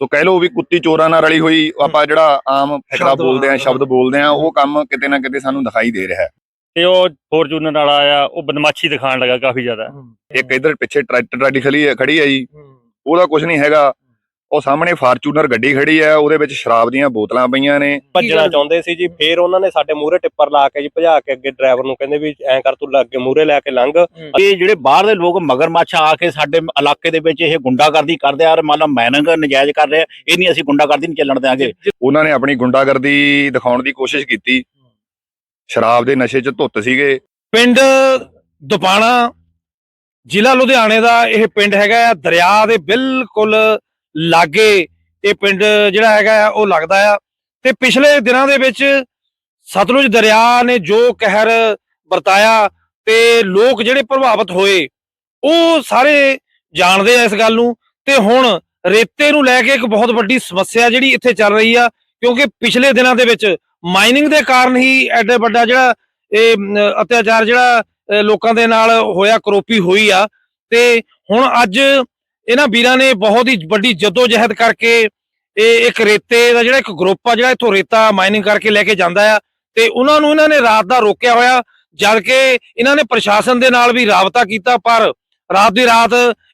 ਸੋ ਕਹਿ ਲਓ ਵੀ ਕੁੱਤੀ ਚੋਰਾਂ ਨਾਲ ਰਲੀ ਹੋਈ ਆਪਾਂ ਜਿਹੜਾ ਆਮ ਫਕਰਾ ਬੋਲਦੇ ਆ। ਸ਼ਬਦ ਬੋਲਦੇ ਆ ਉਹ ਕੰਮ ਕਿਤੇ ਨਾ ਕਿਤੇ ਸਾਨੂੰ ਦਿਖਾਈ ਦੇ ਰਿਹਾ ਹੈ। ਤੇ ਉਹ ਫੋਰਚੂਨਰ ਵਾਲਾ ਆ ਉਹ ਬਦਮਾਸ਼ੀ ਦਿਖਾਣ ਲੱਗਾ ਕਾਫੀ ਜ਼ਿਆਦਾ। ਇੱਕ ਇਧਰ ਪਿੱਛੇ ਟਰੈਕਟਰ ਟਰਾਲੀ ਖੜੀ ਹੈ ਖੜੀ ਹੈ ਜੀ। ਉਹਦਾ ਕੁਝ ਨਹੀਂ ਹੈਗਾ। ਉਹ ਸਾਹਮਣੇ ਫਾਰਚੂਨਰ ਗੱਡੀ ਖੜੀ ਹੈ ਉਹਦੇ ਵਿੱਚ ਸ਼ਰਾਬ ਦੀਆਂ ਬੋਤਲਾਂ ਪਈਆਂ ਨੇ। ਭੱਜਣਾ ਚਾਹੁੰਦੇ ਸੀ ਜੀ ਫੇਰ ਉਹਨਾਂ ਨੇ ਸਾਡੇ ਮੂਹਰੇ ਟਿੱਪਰ ਲਾ ਕੇ ਜੀ ਭਜਾ ਕੇ ਅੱਗੇ ਡਰਾਈਵਰ ਨੂੰ ਕਹਿੰਦੇ ਵੀ ਐਂ ਕਰ ਤੂੰ ਅੱਗੇ ਮੂਹਰੇ ਲੈ ਕੇ ਲੰਘ। ਇਹ ਜਿਹੜੇ ਬਾਹਰ ਦੇ ਲੋਕ ਮਗਰਮੱਛ ਆ ਕੇ ਸਾਡੇ ਇਲਾਕੇ ਦੇ ਵਿੱਚ ਇਹ ਗੁੰਡਾਗਰਦੀ ਕਰਦੇ ਆ ਔਰ ਮੰਨ ਲਓ ਮਾਈਨਿੰਗ ਨਜਾਇਜ਼ ਕਰ ਰਹੇ ਇਹ ਨਹੀਂ ਅਸੀਂ ਗੁੰਡਾਗਰਦੀ ਨਹੀਂ ਚੱਲਣ ਦਿਆਂਗੇ। ਉਹਨਾਂ ਨੇ ਆਪਣੀ ਗੁੰਡਾਗਰਦੀ ਦਿਖਾਉਣ ਦੀ ਕੋਸ਼ਿਸ਼ ਕੀਤੀ। ਸ਼ਰਾਬ ਦੇ ਨਸ਼ੇ 'ਚ ਧੁੱਤ ਸੀਗੇ। ਪਿੰਡ ਦੁਪਾਣਾ ਜ਼ਿਲ੍ਹਾ ਲੁਧਿਆਣੇ ਦਾ ਇਹ ਪਿੰਡ ਹੈਗਾ ਆ ਦਰਿਆ ਦੇ ਬਿਲਕੁਲ ਲਾਗੇ ਇਹ ਪਿੰਡ ਜਿਹੜਾ ਹੈਗਾ ਆ, ਉਹ ਲੱਗਦਾ ਆ। ਤੇ ਪਿਛਲੇ ਦਿਨਾਂ ਦੇ ਵਿੱਚ ਸਤਲੁਜ ਦਰਿਆ ਨੇ ਜੋ ਕਹਿਰ ਵਰਤਾਇਆ ਤੇ ਲੋਕ ਜਿਹੜੇ ਪ੍ਰਭਾਵਿਤ ਹੋਏ, ਉਹ ਸਾਰੇ ਜਾਣਦੇ ਆ ਇਸ ਗੱਲ ਨੂੰ। ਤੇ ਹੁਣ ਰੇਤੇ ਨੂੰ ਲੈ ਕੇ ਇੱਕ ਬਹੁਤ ਵੱਡੀ ਸਮੱਸਿਆ ਜਿਹੜੀ ਇੱਥੇ ਚੱਲ ਰਹੀ ਆ, ਕਿਉਂਕਿ ਪਿਛਲੇ ਦਿਨਾਂ ਦੇ ਵਿੱਚ ਮਾਈਨਿੰਗ ਦੇ ਕਾਰਨ ਹੀ ਐਡੇ ਵੱਡਾ ਜਿਹੜਾ ਇਹ ਅਤਿਆਚਾਰ ਜਿਹੜਾ ਲੋਕਾਂ ਦੇ ਨਾਲ ਹੋਇਆ, ਕਰੋਪੀ ਹੋਈ ਆ। ਤੇ ਹੁਣ ਅੱਜ ਇਹਨਾਂ ਵੀਰਾਂ ਨੇ ਬਹੁਤ ਹੀ ਵੱਡੀ ਜਦੋਜਹਿਦ ਕਰਕੇ ਇਹ ਇੱਕ ਰੇਤੇ ਦਾ ਜਿਹੜਾ ਇੱਕ ਗਰੁੱਪ ਆ ਜਿਹੜਾ ਇੱਥੋਂ ਰੇਤਾ ਮਾਈਨਿੰਗ ਕਰਕੇ ਲੈ ਕੇ ਜਾਂਦਾ ਆ ਤੇ ਉਹਨਾਂ ਨੂੰ ਇਹਨਾਂ ਨੇ ਰਾਤ ਦਾ ਰੋਕਿਆ ਹੋਇਆ ਜਦ ਕਿ ਇਹਨਾਂ ਨੇ ਪ੍ਰਸ਼ਾਸਨ ਦੇ ਨਾਲ ਵੀ ਰਾਬਤਾ ਕੀਤਾ ਪਰ ਰਾਤ ਦੀ ਰਾਤ